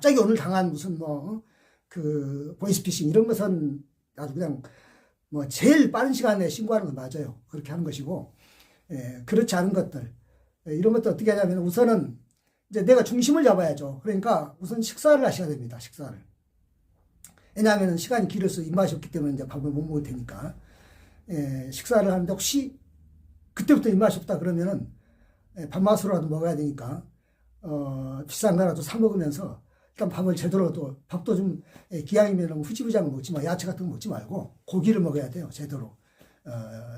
갑자기 오늘 당한 무슨 뭐 그 보이스피싱 이런 것은 아주 그냥 뭐 제일 빠른 시간에 신고하는 건 맞아요. 그렇게 하는 것이고 예, 그렇지 않은 것들 예, 이런 것도 어떻게 하냐면 우선은 이제 내가 중심을 잡아야죠. 그러니까 우선 식사를 하셔야 됩니다. 식사를. 왜냐하면 시간이 길어서 입맛이 없기 때문에 이제 밥을 못 먹을 테니까 예, 식사를 하는데 혹시 그때부터 입맛이 없다 그러면은 예, 밥맛으로라도 먹어야 되니까 어, 비싼 거라도 사 먹으면서 일단 밥을 제대로 또 밥도 좀 예, 기왕이면 후지부장 먹지 마 야채 같은 거 먹지 말고 고기를 먹어야 돼요 제대로. 어,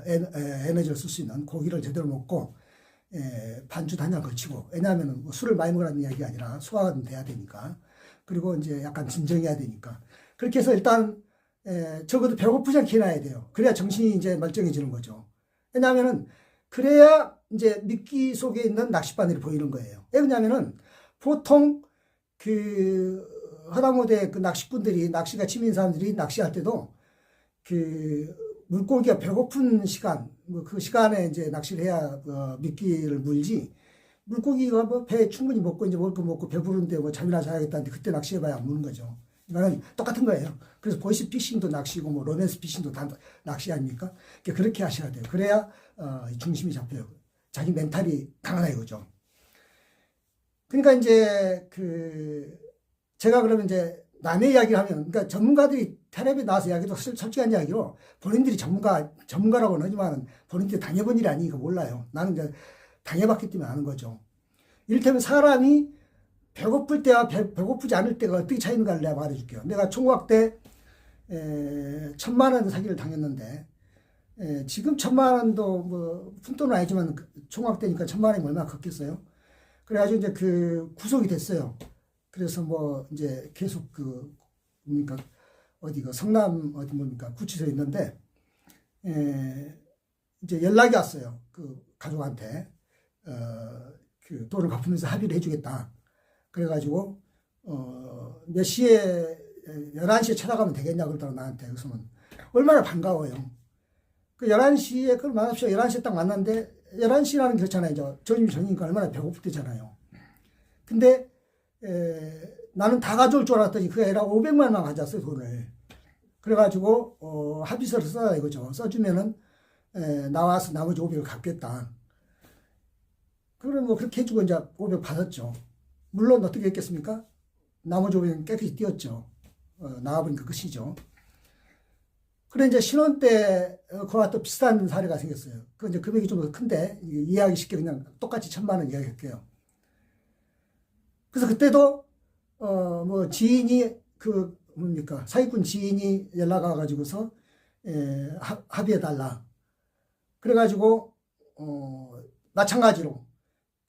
에, 에, 에너지를 쓸 수 있는 고기를 제대로 먹고 예, 반주 단장 걸치고. 왜냐하면 뭐 술을 많이 먹으라는 이야기가 아니라 소화가 좀 돼야 되니까. 그리고 이제 약간 진정해야 되니까. 그렇게 해서 일단 에, 적어도 배고프지 않게 해놔야 돼요. 그래야 정신이 이제 멀쩡해지는 거죠. 왜냐하면은 그래야 이제 미끼 속에 있는 낚싯바늘이 보이는 거예요. 왜 그러냐면은 보통 그 허다무대 그 낚시꾼들이 낚시가 취미인 사람들이 낚시할 때도 그 물고기가 배고픈 시간 뭐 그 시간에 이제 낚시를 해야 어, 미끼를 물지 물고기가 뭐 배 충분히 먹고 이제 먹을 거 먹고 배부른데 뭐 잠이나 자야겠다는데 그때 낚시해봐야 안 무는 거죠. 이거는 똑같은 거예요. 그래서 보이스 피싱도 낚시고 뭐 로맨스 피싱도 다 낚시 아닙니까? 그러니까 그렇게 하셔야 돼요. 그래야 어, 중심이 잡혀요. 자기 멘탈이 강하다 이거죠. 그러니까 이제 그 제가 그러면 이제 남의 이야기를 하면 그러니까 전문가들이 텔레비에 나와서 이야기도 솔- 솔직한 이야기로 본인들이 전문가 전문가라고는 하지만 본인들이 당해본 일이 아니니까 몰라요. 나는 이제 당해봤기 때문에 아는 거죠. 이를테면 사람이 배고플 때와 배, 배고프지 않을 때가 어떻게 차이는가를 내가 말해줄게요. 내가 총각 때 에, 천만 원 사기를 당했는데 에, 지금 천만 원도 뭐 푼돈은 아니지만 그 총각 때니까 천만 원이 얼마나 컸겠어요. 그래가지고 이제 그 구속이 됐어요. 그래서 뭐 이제 계속 그 뭡니까 어디 그 성남 어디 뭡니까 구치소에 있는데 에, 이제 연락이 왔어요. 그 가족한테 어 그 돈을 갚으면서 합의를 해주겠다. 그래가지고 어 몇 시에 11시에 찾아가면 되겠냐 그러더라고 나한테 그래서는 얼마나 반가워요. 그 11시에 그걸 만납시다. 11시에 딱 만났는데 11시라는 게 그렇잖아요. 저 점심 전이니까 얼마나 배고플 때잖아요. 근데 에, 나는 다 가져올 줄 알았더니 그게 아니라 500만 원만 가져왔어요 돈을. 그래가지고 어, 합의서를 써라 이거죠. 써주면은 에, 나와서 나머지 500을 갚겠다. 그럼 뭐 그렇게 해주고 이제 500 받았죠. 물론 어떻게 했겠습니까? 나머지 500은 깨끗이 띄었죠. 어, 나와보니까 끝이죠. 그래 이제 신혼 때 어, 그와 또 비슷한 사례가 생겼어요. 그 이제 금액이 좀 더 큰데 이- 이해하기 쉽게 그냥 똑같이 천만 원 이야기할게요. 그래서 그때도 어 뭐 지인이 그 뭡니까 사기꾼 지인이 연락 와가지고서 에, 합- 합의해 달라. 그래가지고 어 마찬가지로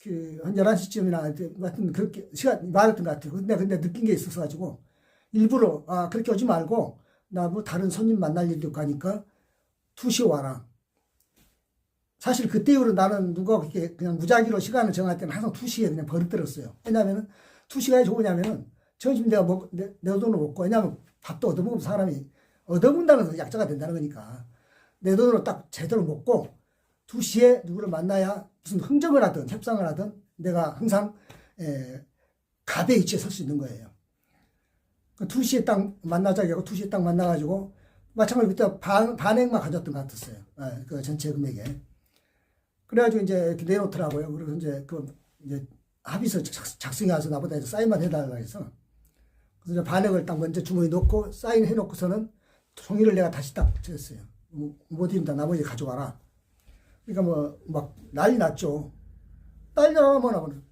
그한 11시쯤이나 하여튼 그렇게 시간 말했던 것 같아요. 근데 근데 느낀 게 있어서 가지고 일부러 아 그렇게 오지 말고 나 뭐 다른 손님 만날 일도 있고 하니까 2시에 와라. 사실 그때 이후로 나는 누가 그렇게 그냥 무작위로 시간을 정할 때는 항상 2시에 그냥 버릇들었어요. 왜냐면은 2시가 왜 좋으냐면은 점심 내가 먹, 내, 내 돈으로 먹고 왜냐면 밥도 얻어먹으면 사람이 얻어먹는다는 건 약자가 된다는 거니까 내 돈으로 딱 제대로 먹고 2시에 누구를 만나야 무슨 흥정을 하든 협상을 하든 내가 항상 에, 갑의 위치에 설 수 있는 거예요. 그 2시에 딱 만나자고 하고 2시에 딱 만나가지고 마찬가지로 그때 반, 반액만 가졌던 것 같았어요. 예, 그 전체 금액에. 그래가지고 이제 내놓더라고요. 그래서 이제 그 이제 합의서 작- 작성해 와서 나보다 이제 사인만 해달라 해서 그래서 반액을 딱 먼저 주머니 넣고 사인해 놓고서는 종이를 내가 다시 딱 줬어요. 뭐, 못 입니다. 나머지 가져와라. 그러니까 뭐 막 난리 났죠. 딸려나면